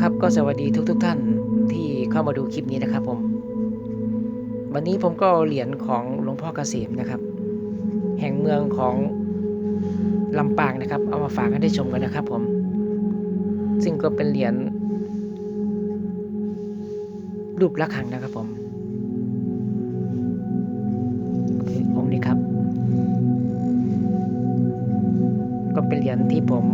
ครับก็สวัสดีทุกๆทท่านที่เข้ามาดูคลิปนี้นะครับผม วันนี้ผมก็เหรียญของหลวงพ่อเกษมนะครับ แห่งเมืองของลำปางนะครับ เอามาฝากให้ได้ชมกันนะครับผม ซึ่งก็เป็นเหรียญรูประฆังนะครับผมองค์นี้ครับ ก็เป็นเหรียญที่ผม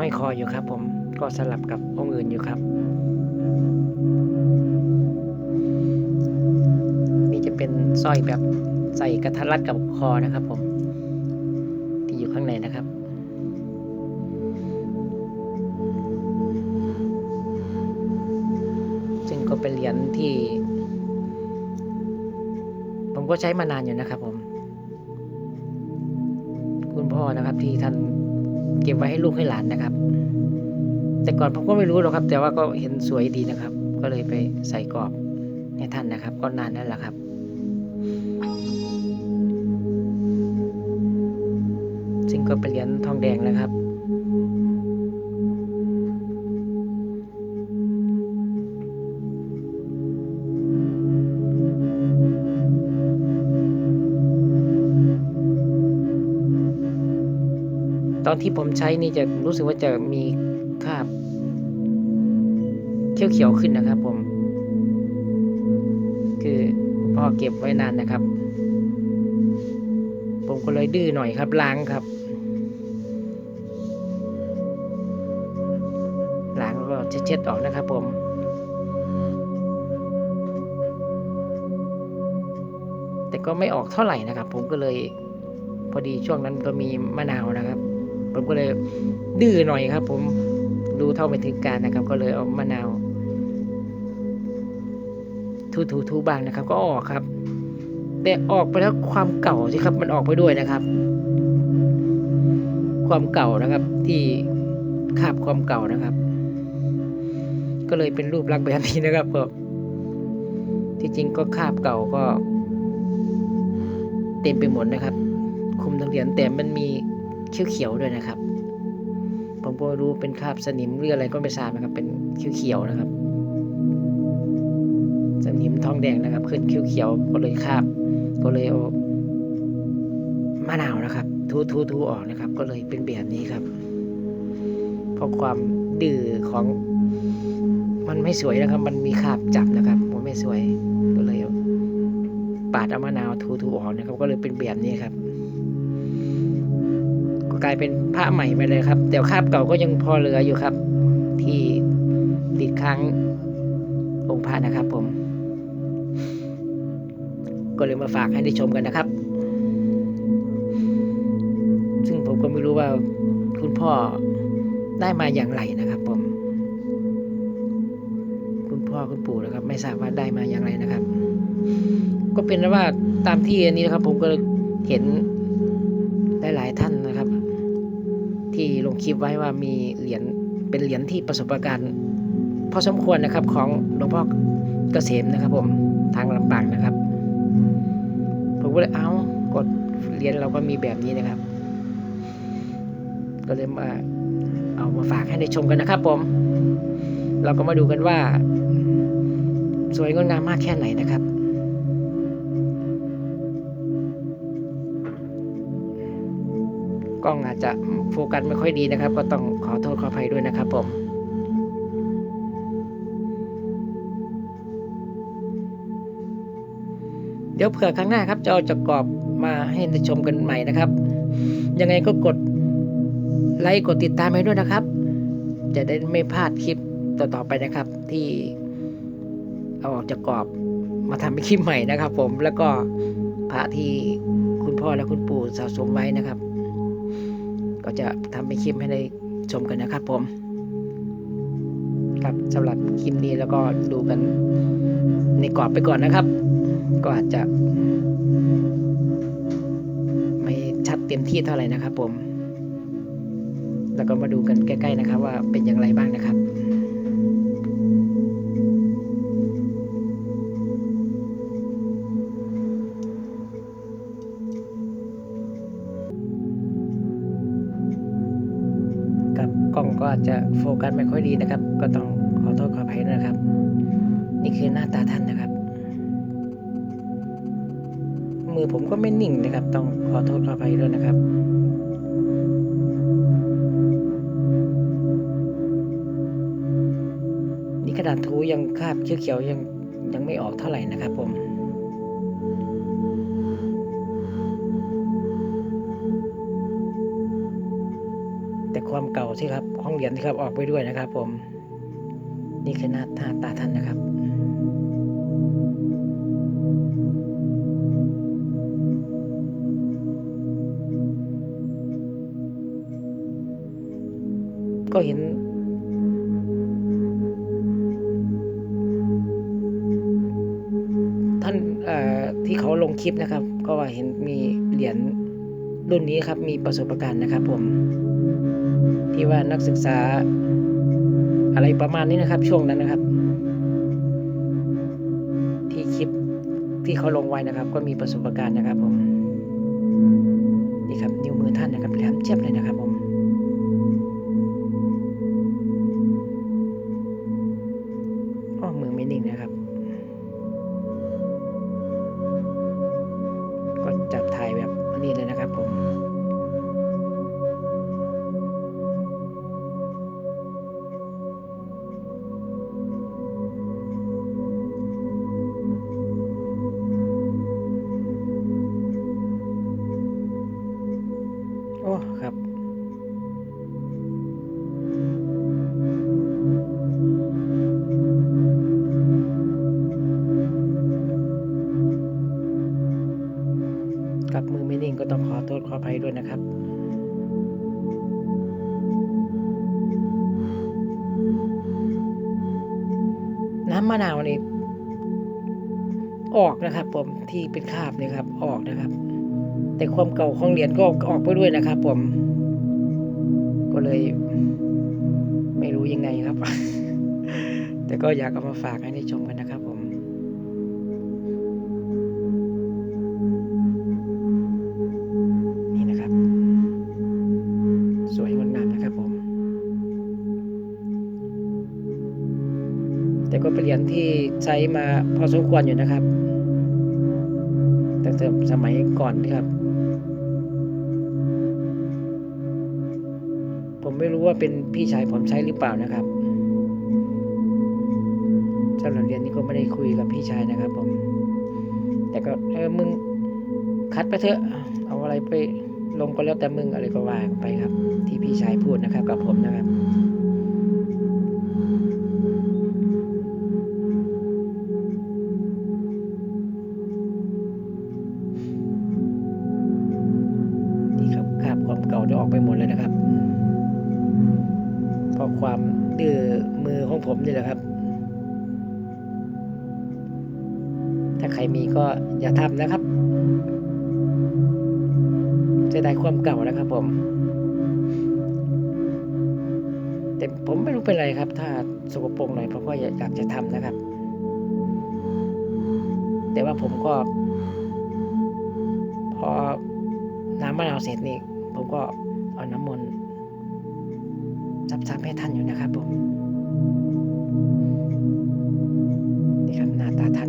ห้อยคออยู่ครับ ผมก็สลับกับองค์อื่นอยู่ครับ นี่จะเป็นสร้อยแบบใส่กระทัดรัดกับคอนะครับ ผม ที่อยู่ข้างในนะครับซึ่งก็เป็นเหรียญที่ ผมก็ใช้มานานอยู่นะครับ ผม คุณพ่อนะครับที่ท่าน ก็บไว้ให้ลูกให้หลานนะครับ แต่ก่อนผมก็ไม่รู้หรอกครับ แต่ว่าก็เห็นสวยดีนะครับ ก็เลยไปใส่กรอบให้ท่านนะครับ ก็นานแล้วล่ะครับซึ่งก็เป็นเหรียญทองแดงนะครับ ที่ผมใช้นี่จะรู้สึกว่าจะมีคราบเขียวๆขึ้นนะครับ ผม คือพ่อเก็บไว้นานนะครับ ผมก็เลยดื้อหน่อยครับล้างครับล้างแล้วก็เช็ดๆออกนะครับ ผมแต่ก็ไม่ออกเท่าไหร่นะครับ ผมก็เลยพอดีช่วงนั้นก็มีมะนาวนะครับ ผมก็เลยดื้อหน่อยครับ ผมรู้เท่าไม่ถึงการนะครับ ก็เลยเอามะนาวทูทูทูบางนะครับ ก็ออกครับ แต่ออกไปแล้วความเก่าสิครับ มันออกไปด้วยนะครับ ความเก่านะครับ ที่คาบความเก่านะครับ ก็เลยเป็นรูปลักษณ์แบบนี้นะครับผมที่จริงก็คาบเก่าก็ เต็มไปหมดนะครับ คุมทั้งเหรียญแต่มันมี เขียวๆด้วยนะครับ ผมก็รู้เป็นคราบสนิมหรืออะไรก็ไม่ทราบนะครับ เป็นเขียวๆนะครับ สนิมทองแดงนะครับ ขึ้นเขียวๆก็เลยคราบ ก็เลยเอามะนาวนะครับ ทูทูทูออกนะครับ ก็เลยเป็นแบบนี้ครับ เพราะความดื้อของมันไม่สวยนะครับ มันมีคราบจับนะครับผมไม่สวย ก็เลยปาดเอามะนาวทูทูออกนะครับ ก็เลยเป็นแบบนี้ครับ กลายเป็นผ้าใหม่ไปเลยครับ แต่คราบเก่าก็ยังพอเหลืออยู่ครับ ที่ติดค้างองค์พระนะครับผม ก็เลยมาฝากให้ได้ชมกันนะครับ ซึ่งผมก็ไม่รู้ว่าคุณพ่อได้มาอย่างไรนะครับผม คุณพ่อคุณปู่นะครับ ไม่ทราบว่าได้มาอย่างไรนะครับ ก็เป็นว่าตามที่อันนี้นะครับ ผมก็เห็น ที่ลงคลิปไว้ว่ามีเหรียญเป็นเหรียญที่ประสบการณ์พอสมควรนะครับของหลวงพ่อเกษมนะครับ ผมทางลำปางนะครับ ผมก็เลยเอากดเหรียญเราก็มีแบบนี้นะครับ ก็เลยมาเอามาฝากให้ได้ชมกันนะครับ ผม เราก็มาดูกันว่า สวยงดงามมากแค่ไหนนะครับ ล้องอาจจะโฟกัสไม่ค่อยดีนะครับ ก็ต้องขอโทษขออภัยด้วยนะครับผมเดี๋ยวเผื่อครั้งหน้าครับจะเอาจากกรอบมาให้ได้ชมกันใหม่นะครับ ยังไงก็กดไลค์กดติดตามให้ด้วยนะครับ จะได้ไม่พลาดคลิปต่อๆไปนะครับ ที่เอาออกจากกรอบมาทำเป็นคลิปใหม่นะครับ ผมแล้วก็พระที่คุณพ่อและคุณปู่สะสมไว้นะครับ ก็จะทำเป็นคลิปให้ได้ชมกันนะครับผมครับสำหรับคลิปนี้แล้วก็ดูกันในกรอบไปก่อนนะครับ ก็อาจจะไม่ชัดเต็มที่เท่าไหร่นะครับผม แล้วก็มาดูกันใกล้ ๆนะครับ ว่าเป็นอย่างไรบ้างนะครับ องก็อาจจะโฟกัสไม่ค่อยดีนะครับ ก็ต้องขอโทษขออภัยนะครับ นี่คือหน้าตาท่านนะครับ มือผมก็ไม่นิ่งนะครับ ต้องขอโทษขออภัยด้วยนะครับนี่กระดาษทูยังคาบเขียวๆยังยังไม่ออกเท่าไหร่นะครับผม ความเก่าที่ครับของเหรียญที่ครับออกไปด้วยนะครับ ผม นี่คือหน้าตาตาท่านนะครับก็เห็น ท่านอ่อที่เขาลงคลิปนะครับ ก็ว่าเห็นมีเหรียญรุ่นนี้ครับ มีประสบการณ์นะครับผม ที่ว่านักศึกษา อะไรประมาณนี้นะครับ ช่วงนั้นนะครับ ที่คลิปที่เขาลงไว้นะครับ ก็มีประสบการณ์นะครับผมนี่ครับนิ้วมือท่านนะครับแหลมเจ็บเลยนะครับ ครับกับมือไม่นิ่งก็ต้องขอโทษขออภัยด้วยนะครับน้ำมะนาวนี่ออกนะครับผมที่เป็นคราบนี่ครับ ออกนะครับ แต่ความเก่าของเหรียญก็ออกไปด้วยนะครับผม ก็เลย ไม่รู้ยังไงครับ แต่ก็อยากเอามาฝากให้ได้ชมกันนะครับผมนี่นะครับสวยงดงามนะครับผมแต่ก็เป็นเหรียญที่ใช้มาพอสมควรอยู่นะครับ ตั้งแต่สมัยก่อนนี่ครับ ไม่รู้ว่าเป็นพี่ชายผมใช้หรือเปล่านะครับสำหรับเรียนนี้ก็ไม่ได้คุยกับพี่ชายนะครับ ผม แต่ก็เออมึงคัดไปเถอะ เอาอะไรไปลงก็แล้วแต่มึงอะไรก็ว่าไปครับ ที่พี่ชายพูดนะครับ กับผมนะครับ ความเก่านะครับ ผม แต่ผมไม่รู้เป็นไรครับ ถ้าสกปรกหน่อยผมก็อยากจะทำนะครับ แต่ว่าผมก็ พอน้ำมะนาวเสร็จนี่ผมก็เอาน้ำมนต์ซับๆให้ท่านอยู่นะครับผม นี่ครับหน้าตาท่าน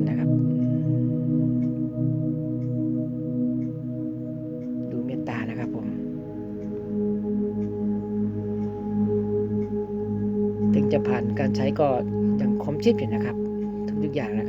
ก็ยังคมชิดอยู่นะครับ ทุกอย่างนะ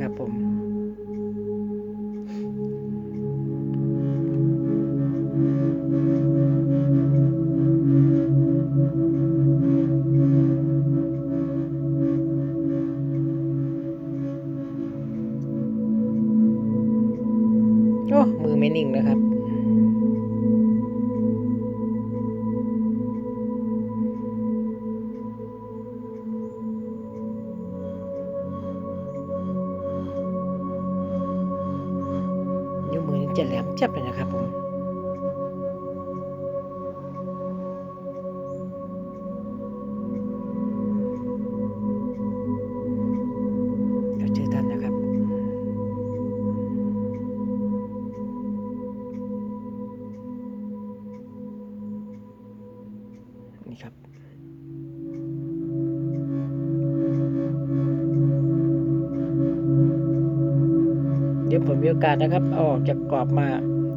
ครับ กาสนะครับเอาออกจากกรอบมา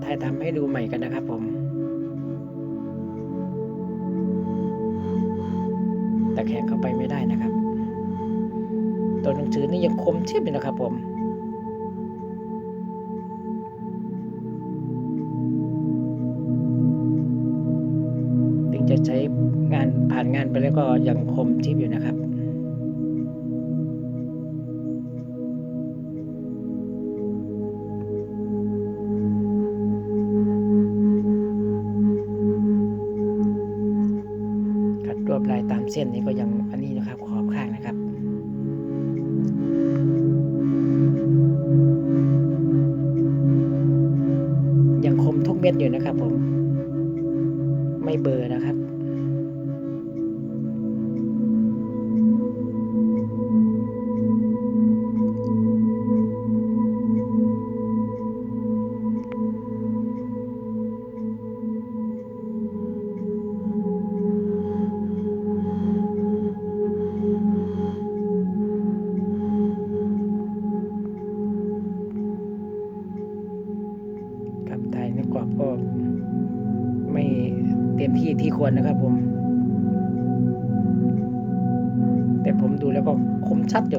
ถ่ายทำให้ดูใหม่กันนะครับผมตะแคงเข้าไปไม่ได้นะครับ ตัวหนังสือนี่ยังคมทิพย์อยู่นะครับผมถึงจะใช้งานผ่านงานไปแล้วก็ยังคมทิพย์อยู่นะครับ มเส้นนี้ก็ยังอันนี้นะครับขอบข้างนะครับยังคมทุกเม็ดอยู่นะครับผม ไม่เบอร์นะครับ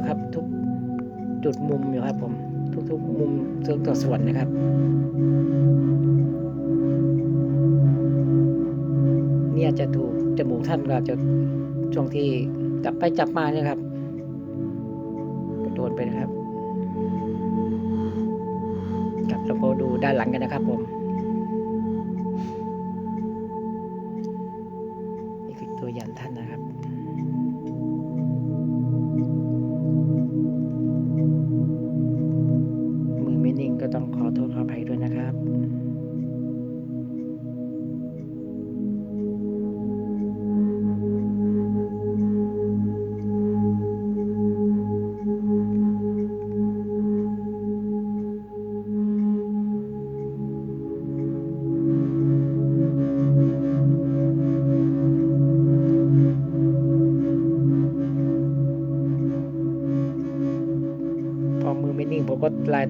ครับ ทุกจุดมุมอยู่ครับผม ทุกๆมุมทุกตัวส่วนนะครับ เนี่ยจะถูกจมูกท่านก็จะช่วงที่จับไปจับมาเนี่ยครับกระโดดไปนะครับครับแล้วก็ดูด้านหลังกันนะครับผม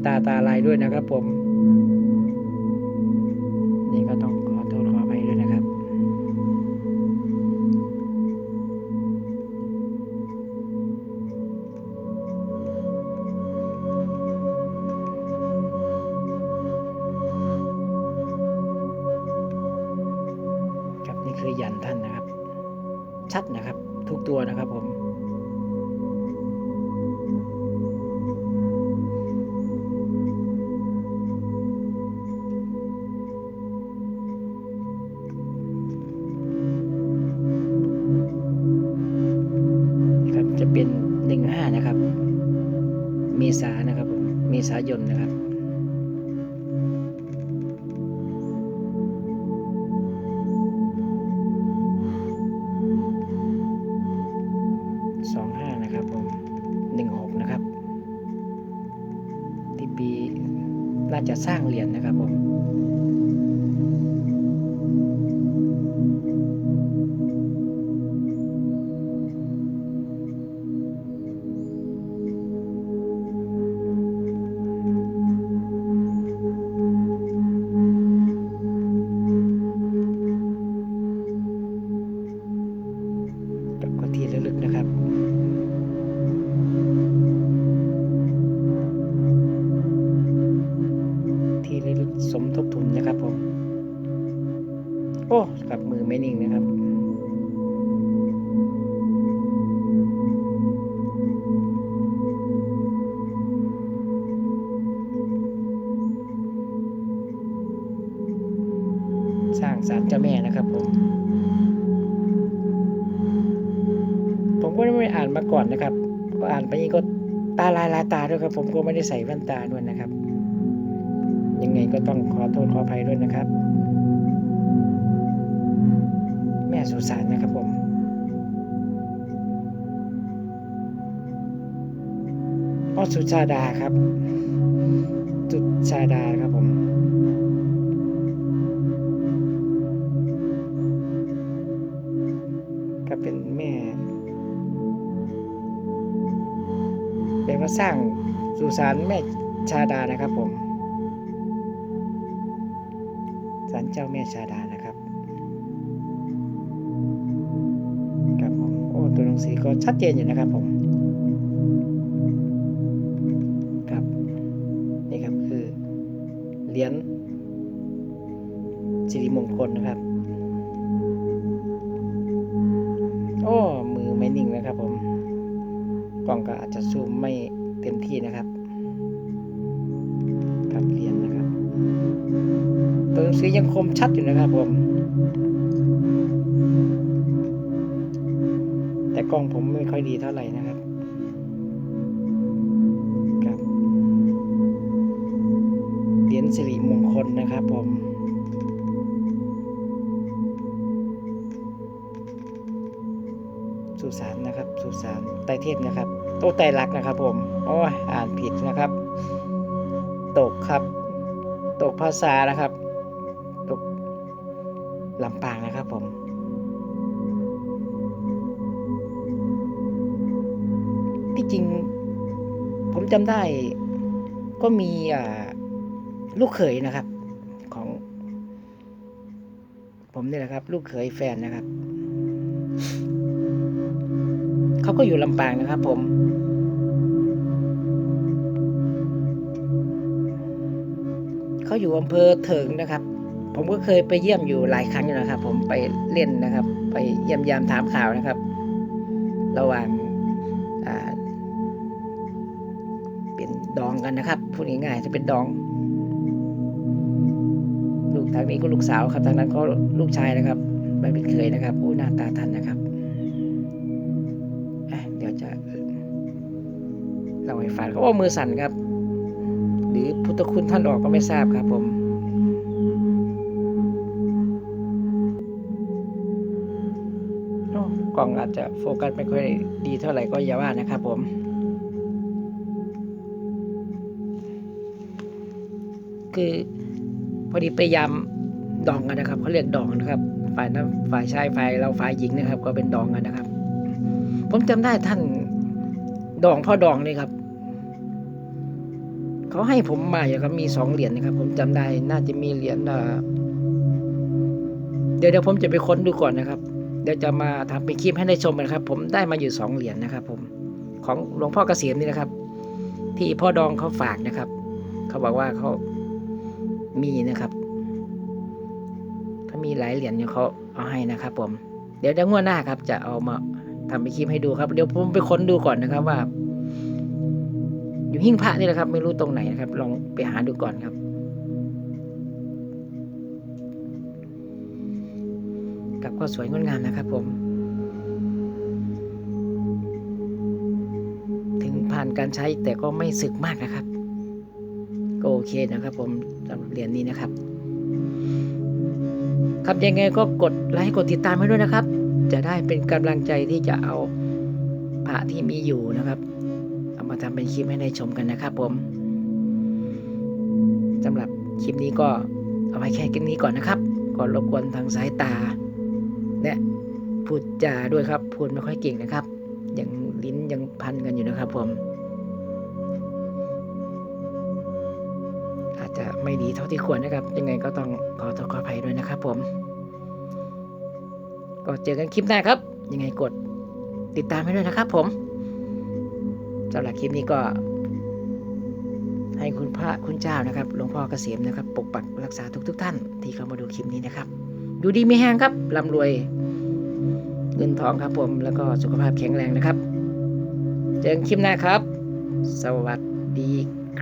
ตาตาลายด้วยนะครับผม นี่ก็ต้องขอโทษขออภัยด้วยนะครับ ครับนี่คือยันท่านนะครับ ชัดนะครับ ทุกตัวนะครับผม จะสร้างเหรียญนะครับผมกับก็ที่ระลึกนะครับ ผมก็ไม่ได้ใส่แว่นตาด้วยนะครับ ยังไงก็ต้องขอโทษขออภัยด้วยนะครับ แม่สุสานนะครับผมอ๋อสุชาดาครับสุชาดาครับผมก็เป็นแม่แปลว่าสร้าง สุสานแม่ชาดานะครับผมสันเจ้าแม่ชาดานะครับครับผมโอ้ตัวหนังสือก็ชัดเจนอยู่นะครับผมครับนี่ครับคือเหรียญ ชัดอยู่นะครับผม แต่กล้องผมไม่ค่อยดีเท่าไหร่นะครับครับเหรียญสิริมงคลนะครับผมสุสานนะครับสุสานไตเทพนะครับโต๊ะไตรลักนะครับผมโอ้ยอ่านผิดนะครับ ตกครับ ตกภาษานะครับ ลำปางนะครับผม ที่จริง ผมจำได้ก็มีลูกเขยนะครับ ของ ผมนี่แหละครับ ลูกเขยแฟนนะครับ เขาก็อยู่ลำปางนะครับ ผมเขาอยู่อำเภอเถิงนะครับ ผมก็เคยไปเยี่ยมอยู่หลายครั้งอยู่นะครับ ผมไปเล่นนะครับ ไปเยี่ยมยามถามข่าวนะครับ ระหว่างเป็นดองกันนะครับพูดง่ายๆจะเป็นดอง ลูกทางนี้ก็ลูกสาวครับทางนั้นก็ลูกชายนะครับไม่เป็นเคยนะครับโอ้หน้าตาทันนะครับเดี๋ยวจะเล่าให้ฟังเขาว่ามือสั่นครับ หรือพุทธคุณท่านออกก็ไม่ทราบครับผม กล้องอาจจะโฟกัสไม่ค่อยดีเท่าไหร่ก็อย่าว่านะครับผมคือพอดีไปยามดองกันนะครับเขาเรียกดองนะครับ ฝ่ายนั้นฝ่ายชายฝ่ายเราฝ่ายหญิงนะครับ ก็เป็นดองกันนะครับ ผมจำได้ท่านดองพ่อดองนี่ครับเขาให้ผมมาอยู่ครับมีสองเหรียญนะครับ ผมจำได้น่าจะมีเหรียญเดี๋ยวเดี๋ยวผมจะไปค้นดูก่อนนะครับ เดี๋ยวจะมาทำเป็นคลิปให้ได้ชมกันครับ ผมได้มาอยู่สองเหรียญนะครับ ผมของหลวงพ่อเกษมนี่นะครับ ที่พ่อดองเขาฝากนะครับ เขาบอกว่าเขามีนะครับเขามีหลายเหรียญอยู่เขาเอาให้นะครับ ผม เดี๋ยวเดี๋ยวงวดหน้าครับ จะเอามาทำเป็นคลิปให้ดูครับ เดี๋ยวผมไปค้นดูก่อนนะครับว่า อยู่หิ้งพระนี่แหละครับ ไม่รู้ตรงไหนนะครับ ลองไปหาดูก่อนครับ กับก็สวยงดงามนะครับผม ถึงผ่านการใช้แต่ก็ไม่สึกมากนะครับ ก็โอเคนะครับผมสำหรับเหรียญนี้นะครับ ครับยังไงก็กดไลค์กดติดตามให้ด้วยนะครับ จะได้เป็นกำลังใจที่จะเอาพระที่มีอยู่นะครับ เอามาทำเป็นคลิปให้ได้ชมกันนะครับผมสำหรับคลิปนี้ก็เอาไว้แค่แค่นี้ก่อนนะครับ ก่อนรบกวนทางสายตา และพูดจาด้วยครับ พูดไม่ค่อยเก่งนะครับ ยังลิ้นยังพันกันอยู่นะครับ ผม อาจจะไม่ดีเท่าที่ควรนะครับ ยังไงก็ต้องขอโทษขออภัยด้วยนะครับ ผม ก็เจอกันคลิปหน้าครับ ยังไงกดติดตามให้ด้วยนะครับ ผมสำหรับคลิปนี้ก็ให้คุณพระคุณเจ้านะครับหลวงพ่อเกษมนะครับ ปกปักรักษาทุกๆทท่านที่เข้ามาดูคลิปนี้นะครับ อยู่ดีมีแห้งครับร่ำรวย เงินทองครับผมแล้วก็สุขภาพแข็งแรงนะครับ เจอกันคลิปหน้าครับ สวัสดี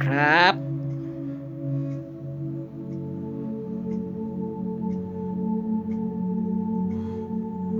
ครับ